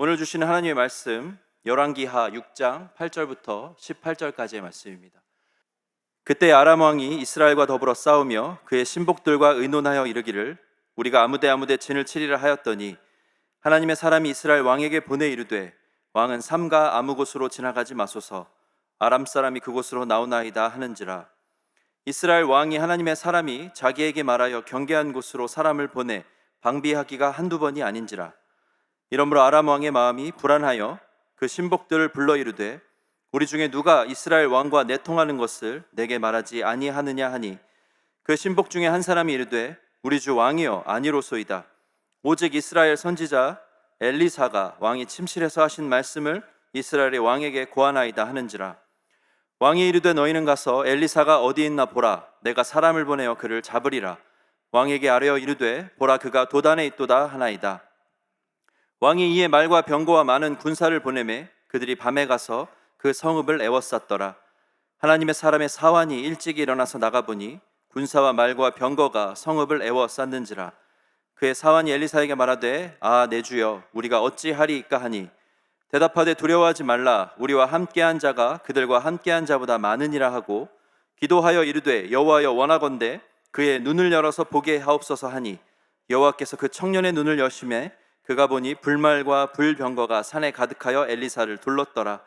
오늘 주시는 하나님의 말씀 열왕기하 6장 8절부터 18절까지의 말씀입니다. 그때 아람 왕이 이스라엘과 더불어 싸우며 그의 신복들과 의논하여 이르기를 우리가 아무데 아무데 진을 치리라 하였더니 하나님의 사람이 이스라엘 왕에게 보내 이르되 왕은 삼가 아무 곳으로 지나가지 마소서. 아람 사람이 그곳으로 나오나이다 하는지라. 이스라엘 왕이 하나님의 사람이 자기에게 말하여 경계한 곳으로 사람을 보내 방비하기가 한두 번이 아닌지라 이러므로 아람 왕의 마음이 불안하여 그 신복들을 불러 이르되 우리 중에 누가 이스라엘 왕과 내통하는 것을 내게 말하지 아니하느냐 하니 그 신복 중에 한 사람이 이르되 우리 주 왕이여 아니로소이다. 오직 이스라엘 선지자 엘리사가 왕이 침실에서 하신 말씀을 이스라엘의 왕에게 고하나이다 하는지라. 왕이 이르되 너희는 가서 엘리사가 어디 있나 보라. 내가 사람을 보내어 그를 잡으리라. 왕에게 아뢰어 이르되 보라 그가 도단에 있도다 하나이다 왕이 이에 말과 병거와 많은 군사를 보내매 그들이 밤에 가서 그 성읍을 에워쌌더라. 하나님의 사람의 사환이 일찍 일어나서 나가보니 군사와 말과 병거가 성읍을 에워쌌는지라. 그의 사환이 엘리사에게 말하되 아 내 주여 우리가 어찌하리이까 하니? 대답하되 두려워하지 말라. 우리와 함께한 자가 그들과 함께한 자보다 많으니라 하고 기도하여 이르되 여호와여 원하건대 그의 눈을 열어서 보게 하옵소서 하니 여호와께서 그 청년의 눈을 여심해 그가 보니 불말과 불병거가 산에 가득하여 엘리사를 둘렀더라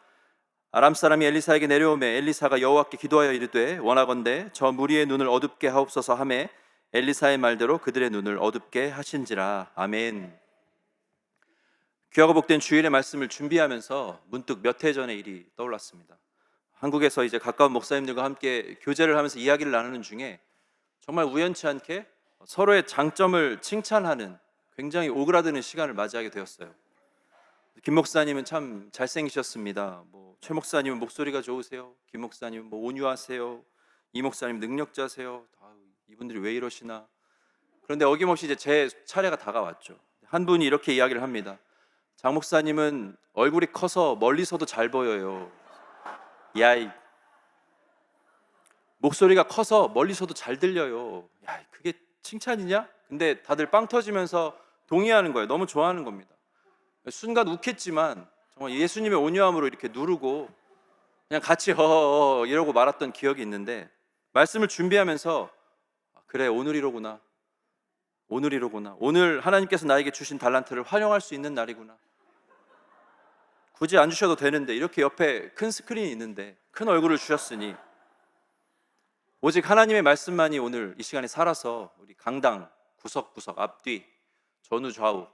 아람 사람이 엘리사에게 내려오매 엘리사가 여호와께 기도하여 이르되 원하건대 저 무리의 눈을 어둡게 하옵소서 하매 엘리사의 말대로 그들의 눈을 어둡게 하신지라 아멘. 귀하고 복된 주일의 말씀을 준비하면서 문득 몇 해 전의 일이 떠올랐습니다. 한국에서 이제 가까운 목사님들과 함께 교제를 하면서 이야기를 나누는 중에 정말 우연치 않게 서로의 장점을 칭찬하는 굉장히 오그라드는 시간을 맞이하게 되었어요. 김 목사님은 참 잘생기셨습니다. 뭐 최 목사님은 목소리가 좋으세요. 김 목사님은 뭐 온유하세요. 이 목사님 능력자세요. 아유, 이분들이 왜 이러시나? 그런데 어김없이 이제 제 차례가 다가왔죠. 한 분이 이렇게 이야기를 합니다. 장 목사님은 얼굴이 커서 멀리서도 잘 보여요. 야 이 목소리가 커서 멀리서도 잘 들려요. 야, 그게 칭찬이냐? 근데 다들 빵 터지면서 동의하는 거예요. 너무 좋아하는 겁니다. 순간 욱했지만 정말 예수님의 온유함으로 이렇게 누르고 그냥 같이 허허 이러고 말았던 기억이 있는데 말씀을 준비하면서 아, 그래 오늘이로구나 오늘이로구나 오늘 하나님께서 나에게 주신 달란트를 활용할 수 있는 날이구나 굳이 안 주셔도 되는데 이렇게 옆에 큰 스크린이 있는데 큰 얼굴을 주셨으니 오직 하나님의 말씀만이 오늘 이 시간에 살아서 우리 강당 구석구석 앞뒤 전후 좌우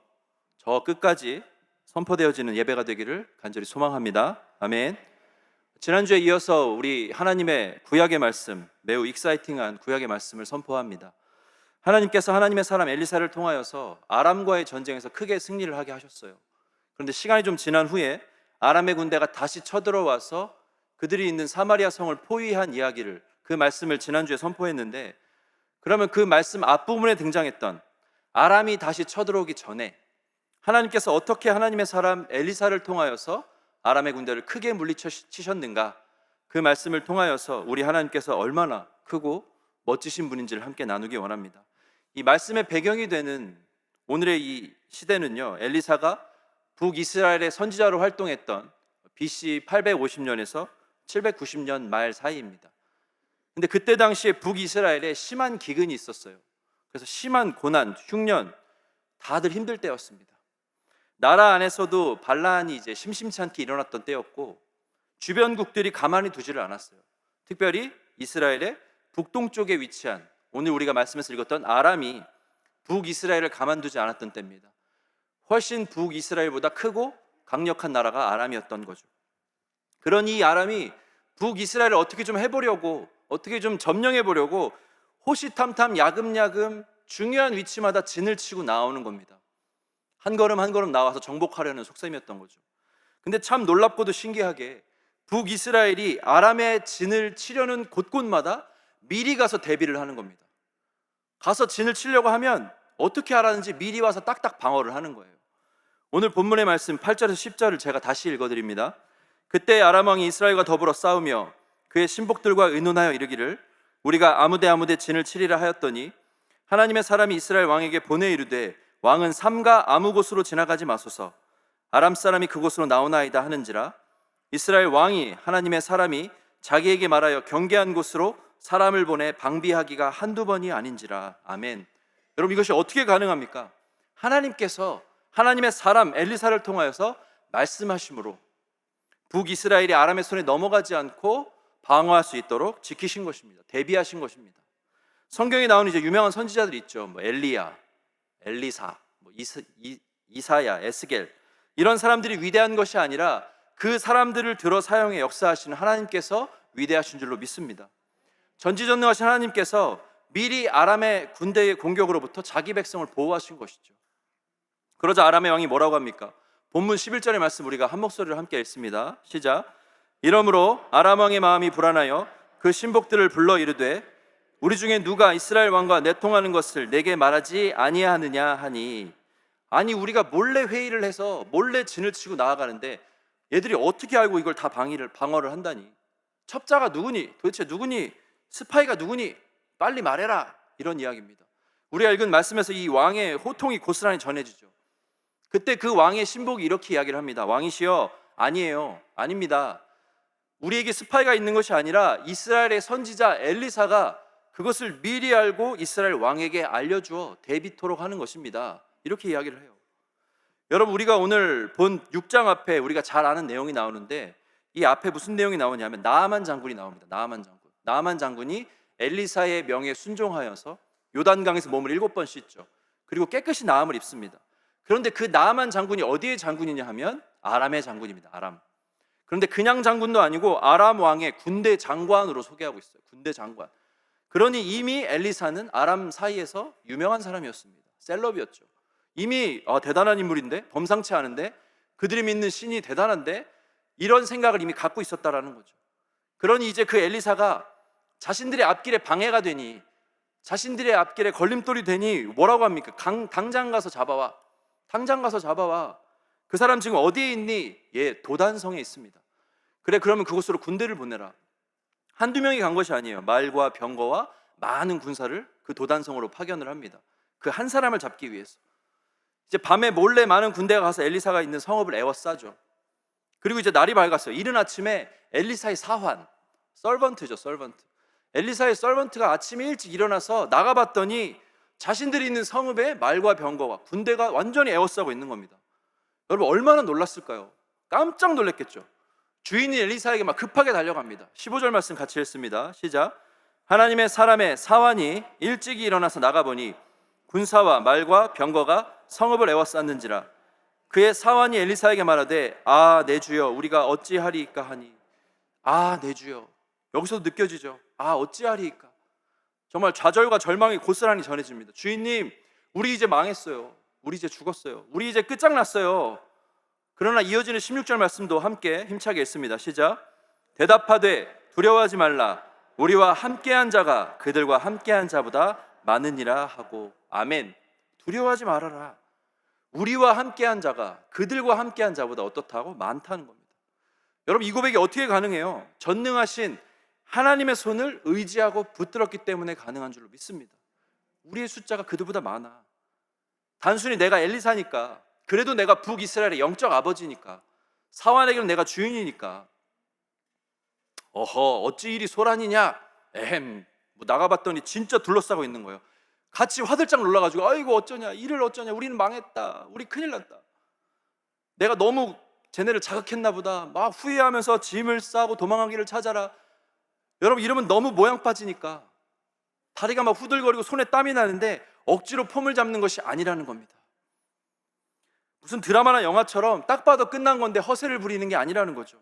저 끝까지 선포되어지는 예배가 되기를 간절히 소망합니다. 아멘. 지난주에 이어서 우리 하나님의 구약의 말씀, 매우 익사이팅한 구약의 말씀을 선포합니다. 하나님께서 하나님의 사람 엘리사를 통하여서 아람과의 전쟁에서 크게 승리를 하게 하셨어요. 그런데 시간이 좀 지난 후에 아람의 군대가 다시 쳐들어와서 그들이 있는 사마리아 성을 포위한 이야기를 그 말씀을 지난주에 선포했는데 그러면 그 말씀 앞부분에 등장했던 아람이 다시 쳐들어오기 전에 하나님께서 어떻게 하나님의 사람 엘리사를 통하여서 아람의 군대를 크게 물리치셨는가 그 말씀을 통하여서 우리 하나님께서 얼마나 크고 멋지신 분인지를 함께 나누기 원합니다. 이 말씀의 배경이 되는 오늘의 이 시대는요. 엘리사가 북이스라엘의 선지자로 활동했던 BC 850년에서 790년 말 사이입니다. 근데 그때 당시에 북이스라엘에 심한 기근이 있었어요. 그래서 심한 고난, 흉년 다들 힘들 때였습니다. 나라 안에서도 반란이 이제 심심치 않게 일어났던 때였고 주변국들이 가만히 두지를 않았어요. 특별히 이스라엘의 북동쪽에 위치한 오늘 우리가 말씀에서 읽었던 아람이 북이스라엘을 가만두지 않았던 때입니다. 훨씬 북이스라엘보다 크고 강력한 나라가 아람이었던 거죠. 그러니 이 아람이 북이스라엘을 어떻게 좀 해보려고 어떻게 좀 점령해 보려고 호시탐탐 야금야금 중요한 위치마다 진을 치고 나오는 겁니다. 한 걸음 한 걸음 나와서 정복하려는 속셈이었던 거죠. 근데 참 놀랍고도 신기하게 북이스라엘이 아람의 진을 치려는 곳곳마다 미리 가서 대비를 하는 겁니다. 가서 진을 치려고 하면 어떻게 하라는지 미리 와서 딱딱 방어를 하는 거예요. 오늘 본문의 말씀 8절에서 10절을 제가 다시 읽어 드립니다. 그때 아람 왕이 이스라엘과 더불어 싸우며 그의 신복들과 의논하여 이르기를 우리가 아무데 아무데 진을 치리라 하였더니 하나님의 사람이 이스라엘 왕에게 보내 이르되 왕은 삼가 아무 곳으로 지나가지 마소서 아람 사람이 그곳으로 나오나이다 하는지라 이스라엘 왕이 하나님의 사람이 자기에게 말하여 경계한 곳으로 사람을 보내 방비하기가 한두 번이 아닌지라 아멘. 여러분 이것이 어떻게 가능합니까? 하나님께서 하나님의 사람 엘리사를 통하여서 말씀하심으로 북이스라엘이 아람의 손에 넘어가지 않고 방어할 수 있도록 지키신 것입니다. 대비하신 것입니다. 성경에 나오는 이제 유명한 선지자들이 있죠. 뭐 엘리야, 엘리사, 뭐 이사, 이, 이사야, 에스겔 이런 사람들이 위대한 것이 아니라 그 사람들을 들어 사용해 역사하시는 하나님께서 위대하신 줄로 믿습니다. 전지전능하신 하나님께서 미리 아람의 군대의 공격으로부터 자기 백성을 보호하신 것이죠. 그러자 아람의 왕이 뭐라고 합니까? 본문 11절의 말씀 우리가 한 목소리로 함께 읽습니다. 시작. 이러므로 아람 왕의 마음이 불안하여 그 신복들을 불러 이르되 우리 중에 누가 이스라엘 왕과 내통하는 것을 내게 말하지 아니하느냐 하니 아니 우리가 몰래 회의를 해서 몰래 진을 치고 나아가는데 얘들이 어떻게 알고 이걸 다 방위를 방어를 한다니 첩자가 누구니 도대체 누구니 스파이가 누구니 빨리 말해라 이런 이야기입니다. 우리가 읽은 말씀에서 이 왕의 호통이 고스란히 전해지죠. 그때 그 왕의 신복이 이렇게 이야기를 합니다. 왕이시여 아니에요 아닙니다. 우리에게 스파이가 있는 것이 아니라 이스라엘의 선지자 엘리사가 그것을 미리 알고 이스라엘 왕에게 알려주어 대비토록 하는 것입니다. 이렇게 이야기를 해요. 여러분 우리가 오늘 본 6장 앞에 우리가 잘 아는 내용이 나오는데 이 앞에 무슨 내용이 나오냐면 나아만 장군이 나옵니다. 나아만 장군. 나아만 장군이 엘리사의 명에 순종하여서 요단강에서 몸을 일곱 번 씻죠. 그리고 깨끗이 나음을 입습니다. 그런데 그 나아만 장군이 어디의 장군이냐 하면 아람의 장군입니다. 아람. 그런데 그냥 장군도 아니고 아람 왕의 군대 장관으로 소개하고 있어요. 군대 장관. 그러니 이미 엘리사는 아람 사이에서 유명한 사람이었습니다. 셀럽이었죠. 이미 어, 대단한 인물인데 범상치 않은데 그들이 믿는 신이 대단한데 이런 생각을 이미 갖고 있었다라는 거죠. 그러니 이제 그 엘리사가 자신들의 앞길에 방해가 되니 자신들의 앞길에 걸림돌이 되니 뭐라고 합니까? 강, 당장 가서 잡아와. 당장 가서 잡아와. 그 사람 지금 어디에 있니? 예, 도단성에 있습니다. 그래, 그러면 그곳으로 군대를 보내라. 한두 명이 간 것이 아니에요. 말과 병거와 많은 군사를 그 도단성으로 파견을 합니다. 그 한 사람을 잡기 위해서. 이제 밤에 몰래 많은 군대가 가서 엘리사가 있는 성읍을 에워싸죠. 그리고 이제 날이 밝았어요. 이른 아침에 엘리사의 사환, 썰번트죠, 썰번트. 엘리사의 썰번트가 아침에 일찍 일어나서 나가봤더니 자신들이 있는 성읍에 말과 병거와 군대가 완전히 에워싸고 있는 겁니다. 여러분 얼마나 놀랐을까요? 깜짝 놀랐겠죠. 주인이 엘리사에게 막 급하게 달려갑니다. 15절 말씀 같이 읽습니다. 시작. 하나님의 사람의 사환이 일찍이 일어나서 나가보니 군사와 말과 병거가 성읍을 에워쌌는지라 그의 사환이 엘리사에게 말하되 아 내 주여 우리가 어찌하리이까 하니 아 내 주여 여기서도 느껴지죠. 아 어찌하리이까 정말 좌절과 절망이 고스란히 전해집니다. 주인님 우리 이제 망했어요. 우리 이제 죽었어요. 우리 이제 끝장났어요. 그러나 이어지는 16절 말씀도 함께 힘차게 읽습니다. 시작. 대답하되 두려워하지 말라. 우리와 함께한 자가 그들과 함께한 자보다 많으니라 하고 아멘. 두려워하지 말아라. 우리와 함께한 자가 그들과 함께한 자보다 어떻다고 많다는 겁니다. 여러분 이 고백이 어떻게 가능해요? 전능하신 하나님의 손을 의지하고 붙들었기 때문에 가능한 줄로 믿습니다. 우리의 숫자가 그들보다 많아. 단순히 내가 엘리사니까 그래도 내가 북이스라엘의 영적 아버지니까 사환에게는 내가 주인이니까. 어허 어찌 일이 소란이냐? 에헴. 뭐 나가봤더니 진짜 둘러싸고 있는 거예요. 같이 화들짝 놀라가지고 아이고 어쩌냐? 일을 어쩌냐? 우리는 망했다. 우리 큰일 났다. 내가 너무 쟤네를 자극했나 보다. 막 후회하면서 짐을 싸고 도망가기를 찾아라. 여러분 이러면 너무 모양 빠지니까. 다리가 막 후들거리고 손에 땀이 나는데 억지로 폼을 잡는 것이 아니라는 겁니다 무슨 드라마나 영화처럼 딱 봐도 끝난 건데 허세를 부리는 게 아니라는 거죠.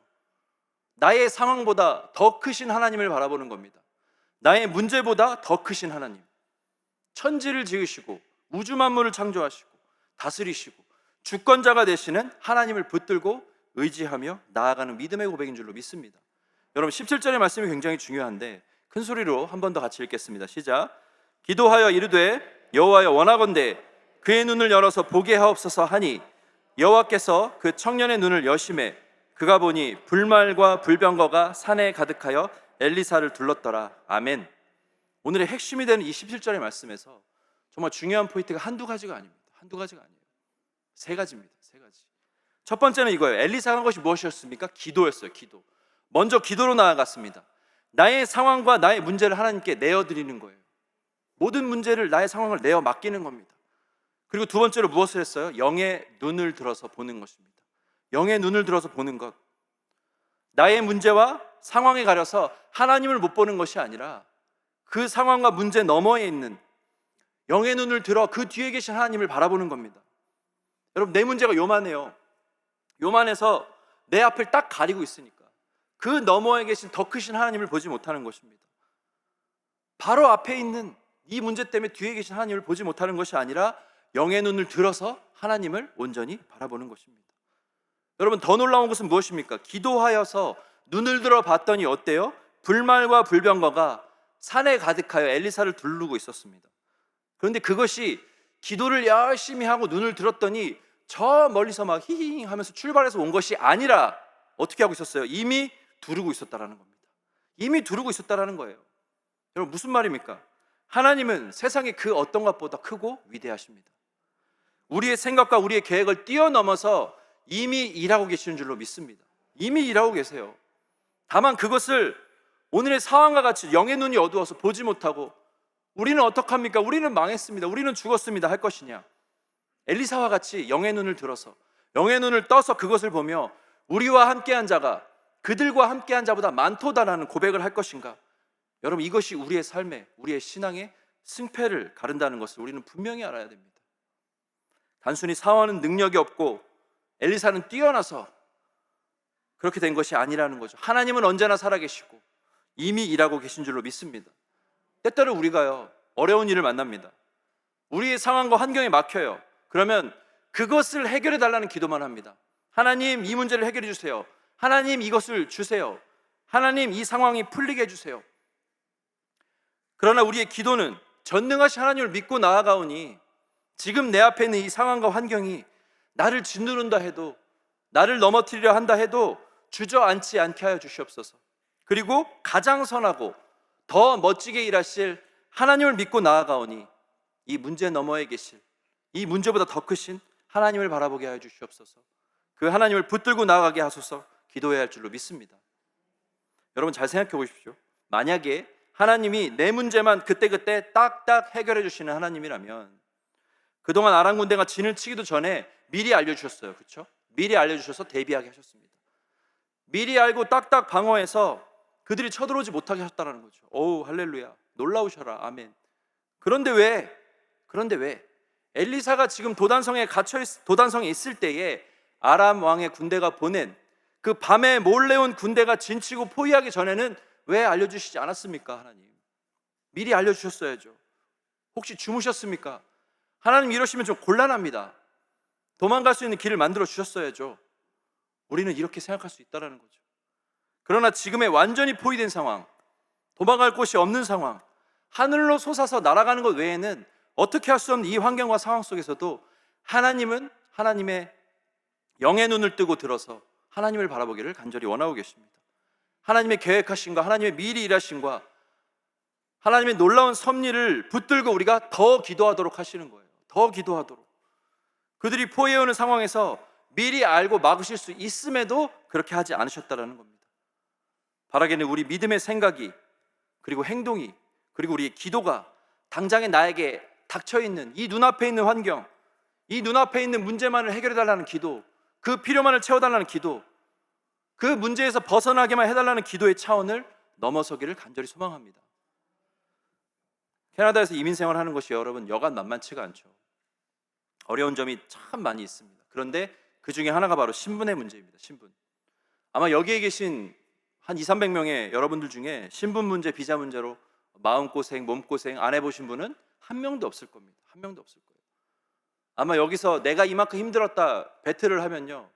나의 상황보다 더 크신 하나님을 바라보는 겁니다. 나의 문제보다 더 크신 하나님. 천지를 지으시고 우주 만물을 창조하시고 다스리시고 주권자가 되시는 하나님을 붙들고 의지하며 나아가는 믿음의 고백인 줄로 믿습니다. 여러분 17절의 말씀이 굉장히 중요한데 큰 소리로 한 번 더 같이 읽겠습니다. 시작. 기도하여 이르되 여호와여 원하건대 그의 눈을 열어서 보게 하옵소서 하니 여호와께서 그 청년의 눈을 여심해 그가 보니 불말과 불병거가 산에 가득하여 엘리사를 둘렀더라. 아멘. 오늘의 핵심이 되는 이 17절의 말씀에서 정말 중요한 포인트가 한두 가지가 아닙니다. 한두 가지가 아니에요. 세 가지입니다. 세 가지. 첫 번째는 이거예요. 엘리사가 한 것이 무엇이었습니까? 기도였어요. 기도. 먼저 기도로 나아갔습니다. 나의 상황과 나의 문제를 하나님께 내어드리는 거예요. 모든 문제를 나의 상황을 내어 맡기는 겁니다. 그리고 두 번째로 무엇을 했어요? 영의 눈을 들어서 보는 것입니다. 영의 눈을 들어서 보는 것. 나의 문제와 상황에 가려서 하나님을 못 보는 것이 아니라 그 상황과 문제 너머에 있는 영의 눈을 들어 그 뒤에 계신 하나님을 바라보는 겁니다. 여러분, 내 문제가 요만해요. 요만해서 내 앞을 딱 가리고 있으니까 그 너머에 계신 더 크신 하나님을 보지 못하는 것입니다. 바로 앞에 있는 이 문제 때문에 뒤에 계신 하나님을 보지 못하는 것이 아니라 영의 눈을 들어서 하나님을 온전히 바라보는 것입니다. 여러분 더 놀라운 것은 무엇입니까? 기도하여서 눈을 들어 봤더니 어때요? 불말과 불병거가 산에 가득하여 엘리사를 둘르고 있었습니다. 그런데 그것이 기도를 열심히 하고 눈을 들었더니 저 멀리서 막 히히히 하면서 출발해서 온 것이 아니라 어떻게 하고 있었어요? 이미 두르고 있었다라는 겁니다. 이미 두르고 있었다라는 거예요. 여러분 무슨 말입니까? 하나님은 세상의 그 어떤 것보다 크고 위대하십니다. 우리의 생각과 우리의 계획을 뛰어넘어서 이미 일하고 계시는 줄로 믿습니다. 이미 일하고 계세요. 다만 그것을 오늘의 상황과 같이 영의 눈이 어두워서 보지 못하고 우리는 어떡합니까? 우리는 망했습니다. 우리는 죽었습니다. 할 것이냐? 엘리사와 같이 영의 눈을 들어서 영의 눈을 떠서 그것을 보며 우리와 함께한 자가 그들과 함께한 자보다 많도다라는 고백을 할 것인가? 여러분 이것이 우리의 삶에 우리의 신앙의 승패를 가른다는 것을 우리는 분명히 알아야 됩니다. 단순히 사원은 능력이 없고 엘리사는 뛰어나서 그렇게 된 것이 아니라는 거죠. 하나님은 언제나 살아계시고 이미 일하고 계신 줄로 믿습니다. 때때로 우리가요 어려운 일을 만납니다. 우리의 상황과 환경에 막혀요. 그러면 그것을 해결해 달라는 기도만 합니다. 하나님 이 문제를 해결해 주세요. 하나님 이것을 주세요. 하나님 이 상황이 풀리게 해 주세요. 그러나 우리의 기도는 전능하신 하나님을 믿고 나아가오니 지금 내 앞에 있는 이 상황과 환경이 나를 짓누른다 해도 나를 넘어뜨리려 한다 해도 주저앉지 않게 하여 주시옵소서. 그리고 가장 선하고 더 멋지게 일하실 하나님을 믿고 나아가오니 이 문제 너머에 계실 이 문제보다 더 크신 하나님을 바라보게 하여 주시옵소서. 그 하나님을 붙들고 나아가게 하소서 기도해야 할 줄로 믿습니다. 여러분 잘 생각해 보십시오. 만약에 하나님이 내 문제만 그때그때 딱딱 해결해 주시는 하나님이라면 그동안 아람 군대가 진을 치기도 전에 미리 알려주셨어요. 그렇죠? 미리 알려주셔서 대비하게 하셨습니다. 미리 알고 딱딱 방어해서 그들이 쳐들어오지 못하게 하셨다는 거죠. 오우 할렐루야 놀라우셔라 아멘. 그런데 왜? 그런데 왜? 엘리사가 지금 도단성에 갇혀 있, 도단성에 있을 때에 아람 왕의 군대가 보낸 그 밤에 몰래 온 군대가 진치고 포위하기 전에는 왜 알려주시지 않았습니까 하나님? 미리 알려주셨어야죠. 혹시 주무셨습니까? 하나님 이러시면 좀 곤란합니다. 도망갈 수 있는 길을 만들어 주셨어야죠. 우리는 이렇게 생각할 수 있다라는 거죠. 그러나 지금의 완전히 포위된 상황, 도망갈 곳이 없는 상황, 하늘로 솟아서 날아가는 것 외에는 어떻게 할 수 없는 이 환경과 상황 속에서도 하나님은 하나님의 영의 눈을 뜨고 들어서 하나님을 바라보기를 간절히 원하고 계십니다. 하나님의 계획하신과 하나님의 미리 일하신과 하나님의 놀라운 섭리를 붙들고 우리가 더 기도하도록 하시는 거예요. 더 기도하도록. 그들이 포위해오는 상황에서 미리 알고 막으실 수 있음에도 그렇게 하지 않으셨다라는 겁니다. 바라기는 우리 믿음의 생각이 그리고 행동이 그리고 우리의 기도가 당장에 나에게 닥쳐 있는 이 눈앞에 있는 환경, 이 눈앞에 있는 문제만을 해결해 달라는 기도, 그 필요만을 채워 달라는 기도, 그 문제에서 벗어나게만 해달라는 기도의 차원을 넘어서기를 간절히 소망합니다. 캐나다에서 이민 생활하는 것이 여러분 여간 만만치가 않죠. 어려운 점이 참 많이 있습니다. 그런데 그 중에 하나가 바로 신분의 문제입니다. 신분. 아마 여기에 계신 한 2, 300명의 여러분들 중에 신분 문제, 비자 문제로 마음고생, 몸고생 안 해보신 분은 한 명도 없을 겁니다. 한 명도 없을 거예요. 아마 여기서 내가 이만큼 힘들었다 배틀을 하면요.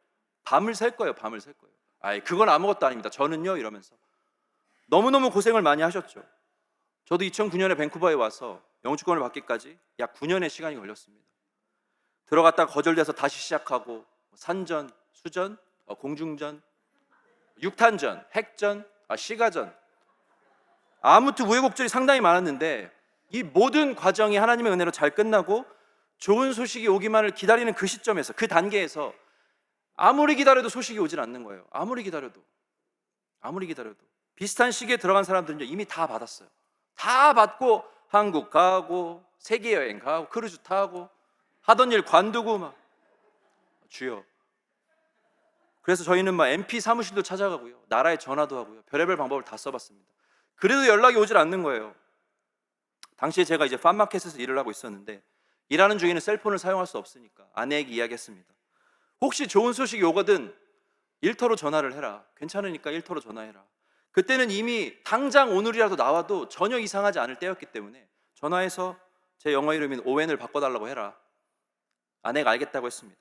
밤을 샐 거예요. 밤을 샐 거예요. 아이, 그건 아무것도 아닙니다. 저는요. 이러면서. 너무너무 고생을 많이 하셨죠. 저도 2009년에 밴쿠버에 와서 영주권을 받기까지 약 9년의 시간이 걸렸습니다. 들어갔다가 거절돼서 다시 시작하고 산전, 수전, 어, 공중전, 육탄전, 핵전, 아, 시가전 아무튼 우여곡절이 상당히 많았는데 이 모든 과정이 하나님의 은혜로 잘 끝나고 좋은 소식이 오기만을 기다리는 그 시점에서 그 단계에서 아무리 기다려도 소식이 오질 않는 거예요. 아무리 기다려도. 아무리 기다려도. 비슷한 시기에 들어간 사람들은 이미 다 받았어요. 다 받고 한국 가고 세계 여행 가고 크루즈 타고 하던 일 관두고 막 주여. 그래서 저희는 막 MP 사무실도 찾아가고요. 나라에 전화도 하고요. 별의별 방법을 다 써봤습니다. 그래도 연락이 오질 않는 거예요. 당시에 제가 이제 팜마켓에서 일을 하고 있었는데 일하는 중에는 셀폰을 사용할 수 없으니까 아내에게 이야기했습니다. 혹시 좋은 소식이 오거든 일터로 전화를 해라. 괜찮으니까 일터로 전화해라. 그때는 이미 당장 오늘이라도 나와도 전혀 이상하지 않을 때였기 때문에 전화해서 제 영어 이름인 오웬을 바꿔달라고 해라. 아내가 알겠다고 했습니다.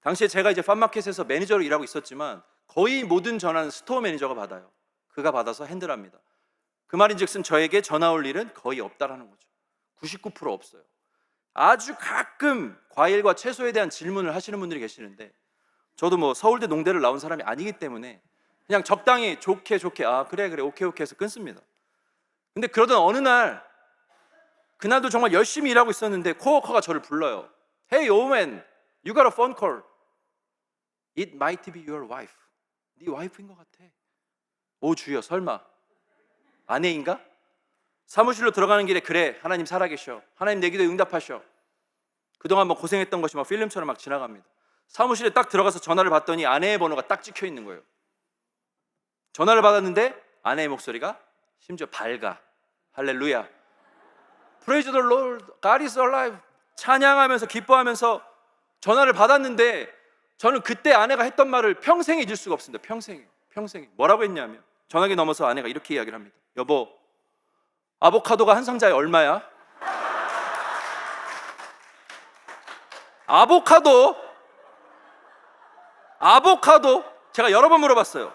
당시에 제가 이제 팜마켓에서 매니저로 일하고 있었지만 거의 모든 전화는 스토어 매니저가 받아요. 그가 받아서 핸들합니다. 그 말인즉슨 저에게 전화 올 일은 거의 없다라는 거죠. 99% 없어요. 아주 가끔 과일과 채소에 대한 질문을 하시는 분들이 계시는데 저도 뭐 서울대 농대를 나온 사람이 아니기 때문에 그냥 적당히 좋게 좋게 아 그래 그래 오케이 오케이 해서 끊습니다. 근데 그러던 어느 날 그날도 정말 열심히 일하고 있었는데 코워커가 저를 불러요. Hey Owen, you got a phone call. It might be your wife. 네 와이프인 것 같아. 오 주여 설마 아내인가? 사무실로 들어가는 길에 그래 하나님 살아계셔. 하나님 내 기도에 응답하셔. 그동안 뭐 고생했던 것이 막 필름처럼 막 지나갑니다. 사무실에 딱 들어가서 전화를 받더니 아내의 번호가 딱 찍혀 있는 거예요. 전화를 받았는데 아내의 목소리가 심지어 밝아. 할렐루야. Praise the Lord. God is alive. 찬양하면서 기뻐하면서 전화를 받았는데 저는 그때 아내가 했던 말을 평생 잊을 수가 없습니다. 평생. 평생. 뭐라고 했냐면 전화기 넘어서 아내가 이렇게 이야기를 합니다. 여보, 아보카도가 한 상자에 얼마야? 아보카도? 아보카도? 제가 여러 번 물어봤어요.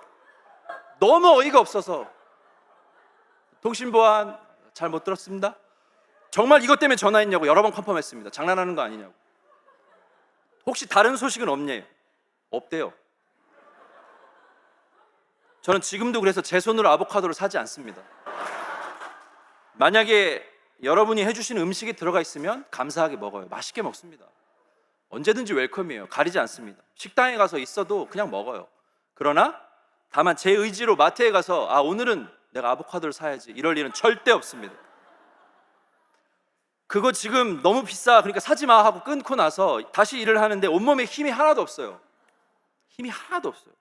너무 어이가 없어서. 통신보안 잘 못 들었습니다. 정말 이것 때문에 전화했냐고 여러 번 컨펌했습니다. 장난하는 거 아니냐고. 혹시 다른 소식은 없냐요? 없대요. 저는 지금도 그래서 제 손으로 아보카도를 사지 않습니다. 만약에 여러분이 해주신 음식이 들어가 있으면 감사하게 먹어요. 맛있게 먹습니다. 언제든지 웰컴이에요. 가리지 않습니다. 식당에 가서 있어도 그냥 먹어요. 그러나 다만 제 의지로 마트에 가서 아 오늘은 내가 아보카도를 사야지 이럴 일은 절대 없습니다. 그거 지금 너무 비싸 그러니까 사지 마 하고 끊고 나서 다시 일을 하는데 온몸에 힘이 하나도 없어요. 힘이 하나도 없어요.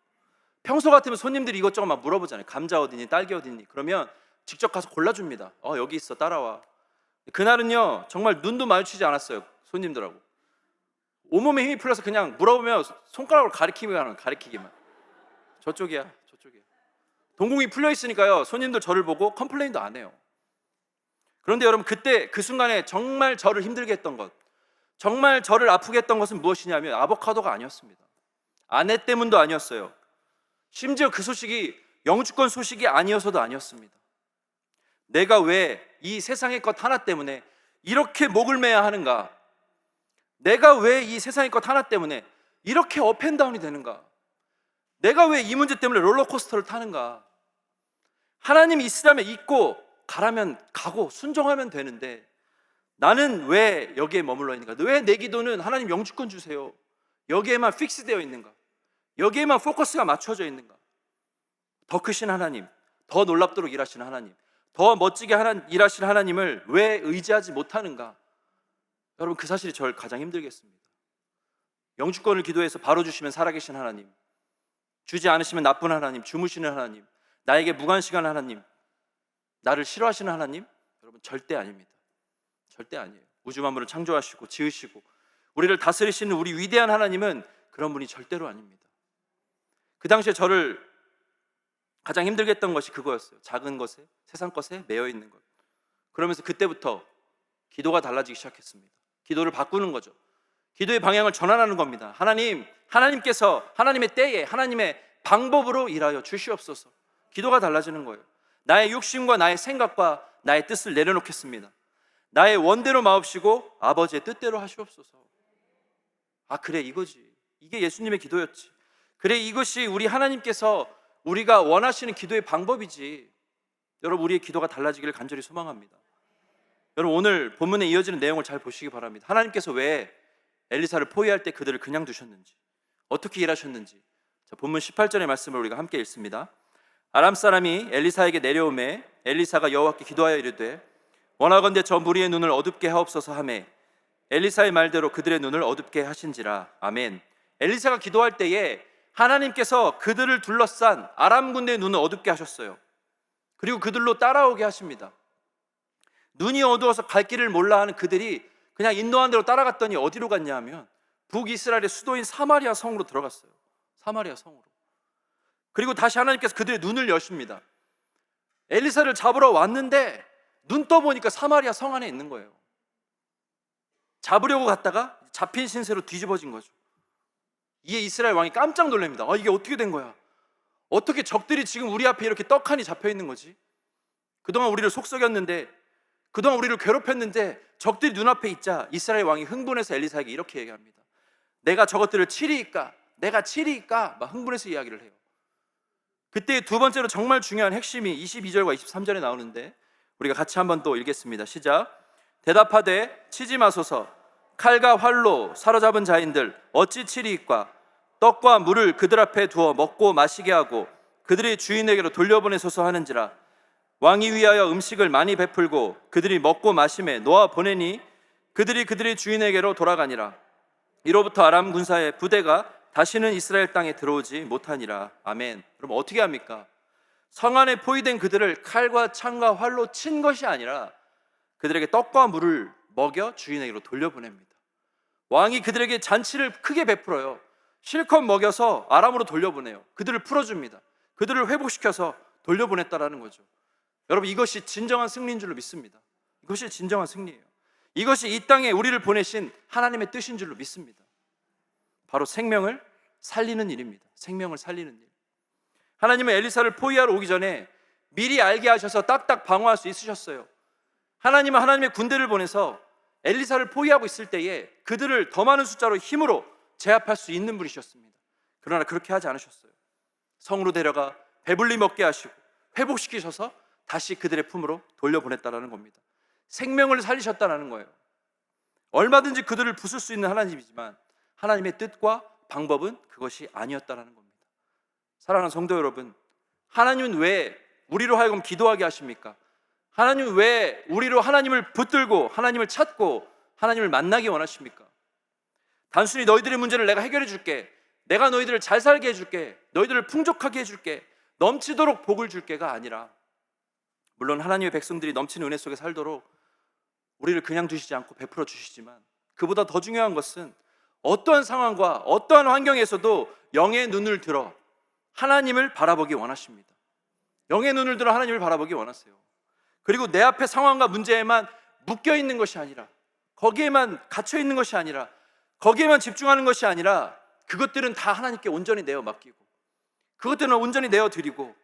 평소 같으면 손님들이 이것저것 막 물어보잖아요. 감자 어디니, 딸기 어디니. 그러면 직접 가서 골라줍니다. 어 여기 있어, 따라와. 그날은요 정말 눈도 마주치지 않았어요 손님들하고. 온몸에 힘이 풀려서 그냥 물어보면 손가락으로 가리키기만 가리키기만. 저쪽이야, 저쪽이야. 동공이 풀려 있으니까요 손님들 저를 보고 컴플레인도 안 해요. 그런데 여러분 그때 그 순간에 정말 저를 힘들게 했던 것, 정말 저를 아프게 했던 것은 무엇이냐면 아보카도가 아니었습니다. 아내 때문도 아니었어요. 심지어 그 소식이 영주권 소식이 아니어서도 아니었습니다. 내가 왜 이 세상의 것 하나 때문에 이렇게 목을 매야 하는가? 내가 왜 이 세상의 것 하나 때문에 이렇게 업앤다운이 되는가? 내가 왜 이 문제 때문에 롤러코스터를 타는가? 하나님이 있으라면 있고 가라면 가고 순종하면 되는데 나는 왜 여기에 머물러 있는가? 왜 내 기도는 하나님 영주권 주세요. 여기에만 픽스되어 있는가? 여기에만 포커스가 맞춰져 있는가? 더 크신 하나님, 더 놀랍도록 일하시는 하나님, 더 멋지게 일하시는 하나님을 왜 의지하지 못하는가? 여러분 그 사실이 저를 가장 힘들게 했습니다. 영주권을 기도해서 바로 주시면 살아계신 하나님, 주지 않으시면 나쁜 하나님, 주무시는 하나님, 나에게 무관시간 하나님, 나를 싫어하시는 하나님? 여러분 절대 아닙니다. 절대 아니에요. 우주 만물을 창조하시고 지으시고 우리를 다스리시는 우리 위대한 하나님은 그런 분이 절대로 아닙니다. 그 당시에 저를 가장 힘들게 했던 것이 그거였어요. 작은 것에, 세상 것에 매여 있는 것. 그러면서 그때부터 기도가 달라지기 시작했습니다. 기도를 바꾸는 거죠. 기도의 방향을 전환하는 겁니다. 하나님, 하나님께서 하나님의 때에 하나님의 방법으로 일하여 주시옵소서. 기도가 달라지는 거예요. 나의 욕심과 나의 생각과 나의 뜻을 내려놓겠습니다. 나의 원대로 마옵시고 아버지의 뜻대로 하시옵소서. 아, 그래, 이거지. 이게 예수님의 기도였지. 그래, 이것이 우리 하나님께서 우리가 원하시는 기도의 방법이지. 여러분, 우리의 기도가 달라지기를 간절히 소망합니다. 여러분, 오늘 본문에 이어지는 내용을 잘 보시기 바랍니다. 하나님께서 왜 엘리사를 포위할 때 그들을 그냥 두셨는지, 어떻게 일하셨는지 자, 본문 18절의 말씀을 우리가 함께 읽습니다. 아람 사람이 엘리사에게 내려오매 엘리사가 여호와께 기도하여 이르되 원하건대 저 무리의 눈을 어둡게 하옵소서 하매 엘리사의 말대로 그들의 눈을 어둡게 하신지라 아멘. 엘리사가 기도할 때에 하나님께서 그들을 둘러싼 아람 군대의 눈을 어둡게 하셨어요. 그리고 그들로 따라오게 하십니다. 눈이 어두워서 갈 길을 몰라 하는 그들이 그냥 인도한 대로 따라갔더니 어디로 갔냐 하면 북이스라엘의 수도인 사마리아 성으로 들어갔어요. 사마리아 성으로. 그리고 다시 하나님께서 그들의 눈을 여십니다. 엘리사를 잡으러 왔는데 눈 떠보니까 사마리아 성 안에 있는 거예요. 잡으려고 갔다가 잡힌 신세로 뒤집어진 거죠. 이에 이스라엘 왕이 깜짝 놀랍니다. 아, 이게 어떻게 된 거야? 어떻게 적들이 지금 우리 앞에 이렇게 떡하니 잡혀 있는 거지? 그동안 우리를 속썩였는데, 그동안 우리를 괴롭혔는데, 적들이 눈앞에 있자 이스라엘 왕이 흥분해서 엘리사에게 이렇게 얘기합니다. 내가 저것들을 치리이까? 내가 치리이까? 막 흥분해서 이야기를 해요. 그때 두 번째로 정말 중요한 핵심이 22절과 23절에 나오는데 우리가 같이 한번 또 읽겠습니다. 시작. 대답하되 치지 마소서 칼과 활로 사로잡은 자인들 어찌 치리이까 떡과 물을 그들 앞에 두어 먹고 마시게 하고 그들이 주인에게로 돌려보내소서 하는지라 왕이 위하여 음식을 많이 베풀고 그들이 먹고 마심에 놓아 보내니 그들이 그들의 주인에게로 돌아가니라 이로부터 아람 군사의 부대가 다시는 이스라엘 땅에 들어오지 못하니라 아멘 그럼 어떻게 합니까? 성 안에 포위된 그들을 칼과 창과 활로 친 것이 아니라 그들에게 떡과 물을 먹여 주인에게로 돌려보냅니다. 왕이 그들에게 잔치를 크게 베풀어요. 실컷 먹여서 아람으로 돌려보내요. 그들을 풀어줍니다. 그들을 회복시켜서 돌려보냈다라는 거죠. 여러분 이것이 진정한 승리인 줄로 믿습니다. 이것이 진정한 승리예요. 이것이 이 땅에 우리를 보내신 하나님의 뜻인 줄로 믿습니다. 바로 생명을 살리는 일입니다. 생명을 살리는 일. 하나님은 엘리사를 포위하러 오기 전에 미리 알게 하셔서 딱딱 방어할 수 있으셨어요. 하나님은 하나님의 군대를 보내서 엘리사를 포위하고 있을 때에 그들을 더 많은 숫자로 힘으로 제압할 수 있는 분이셨습니다. 그러나 그렇게 하지 않으셨어요. 성으로 데려가 배불리 먹게 하시고 회복시키셔서 다시 그들의 품으로 돌려보냈다라는 겁니다. 생명을 살리셨다라는 거예요. 얼마든지 그들을 부술 수 있는 하나님이지만 하나님의 뜻과 방법은 그것이 아니었다라는 겁니다. 사랑하는 성도 여러분, 하나님은 왜 우리로 하여금 기도하게 하십니까? 하나님은 왜 우리로 하나님을 붙들고 하나님을 찾고 하나님을 만나기 원하십니까? 단순히 너희들의 문제를 내가 해결해 줄게. 내가 너희들을 잘 살게 해 줄게. 너희들을 풍족하게 해 줄게. 넘치도록 복을 줄게가 아니라 물론 하나님의 백성들이 넘치는 은혜 속에 살도록 우리를 그냥 두시지 않고 베풀어 주시지만 그보다 더 중요한 것은 어떠한 상황과 어떠한 환경에서도 영의 눈을 들어 하나님을 바라보기 원하십니다. 영의 눈을 들어 하나님을 바라보기 원하세요. 그리고 내 앞에 상황과 문제에만 묶여 있는 것이 아니라 거기에만 갇혀 있는 것이 아니라 거기에만 집중하는 것이 아니라 그것들은 다 하나님께 온전히 내어 맡기고 그것들은 온전히 내어 드리고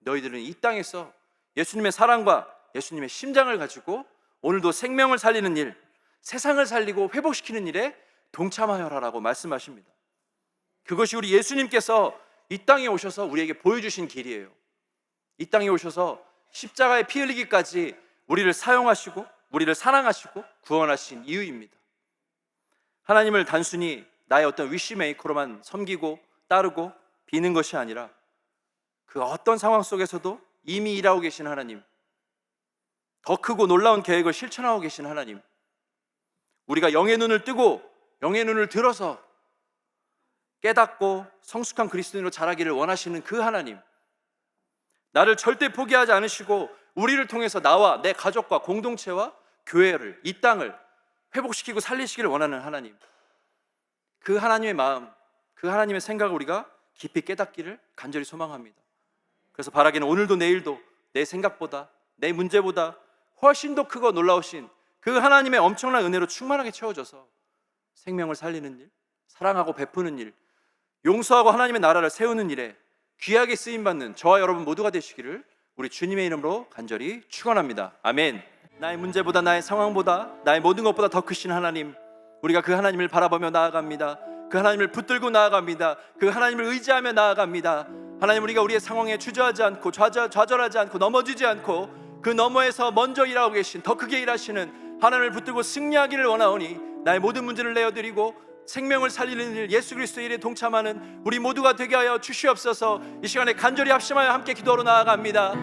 너희들은 이 땅에서 예수님의 사랑과 예수님의 심장을 가지고 오늘도 생명을 살리는 일, 세상을 살리고 회복시키는 일에 동참하여라라고 말씀하십니다. 그것이 우리 예수님께서 이 땅에 오셔서 우리에게 보여주신 길이에요. 이 땅에 오셔서 십자가에 피 흘리기까지 우리를 사용하시고 우리를 사랑하시고 구원하신 이유입니다. 하나님을 단순히 나의 어떤 위시 메이커로만 섬기고 따르고 비는 것이 아니라 그 어떤 상황 속에서도 이미 일하고 계신 하나님, 더 크고 놀라운 계획을 실천하고 계신 하나님, 우리가 영의 눈을 뜨고 영의 눈을 들어서 깨닫고 성숙한 그리스도인으로 자라기를 원하시는 그 하나님, 나를 절대 포기하지 않으시고 우리를 통해서 나와 내 가족과 공동체와 교회를 이 땅을 회복시키고 살리시기를 원하는 하나님. 그 하나님의 마음, 그 하나님의 생각을 우리가 깊이 깨닫기를 간절히 소망합니다. 그래서 바라기는 오늘도 내일도 내 생각보다 내 문제보다 훨씬 더 크고 놀라우신 그 하나님의 엄청난 은혜로 충만하게 채워져서 생명을 살리는 일, 사랑하고 베푸는 일, 용서하고 하나님의 나라를 세우는 일에 귀하게 쓰임 받는 저와 여러분 모두가 되시기를 우리 주님의 이름으로 간절히 축원합니다. 아멘. 나의 문제보다 나의 상황보다 나의 모든 것보다 더 크신 하나님, 우리가 그 하나님을 바라보며 나아갑니다. 그 하나님을 붙들고 나아갑니다. 그 하나님을 의지하며 나아갑니다. 하나님 우리가 우리의 상황에 주저하지 않고 좌절, 좌절 하지 않고 넘어지지 않고 그 너머에서 먼저 일하고 계신 더 크게 일하시는 하나님을 붙들고 승리하기를 원하오니 나의 모든 문제를 내어드리고 생명을 살리는 일 예수 그리스도의 일에 동참하는 우리 모두가 되게 하여 주시옵소서 이 시간에 간절히 합심하여 함께 기도로 나아갑니다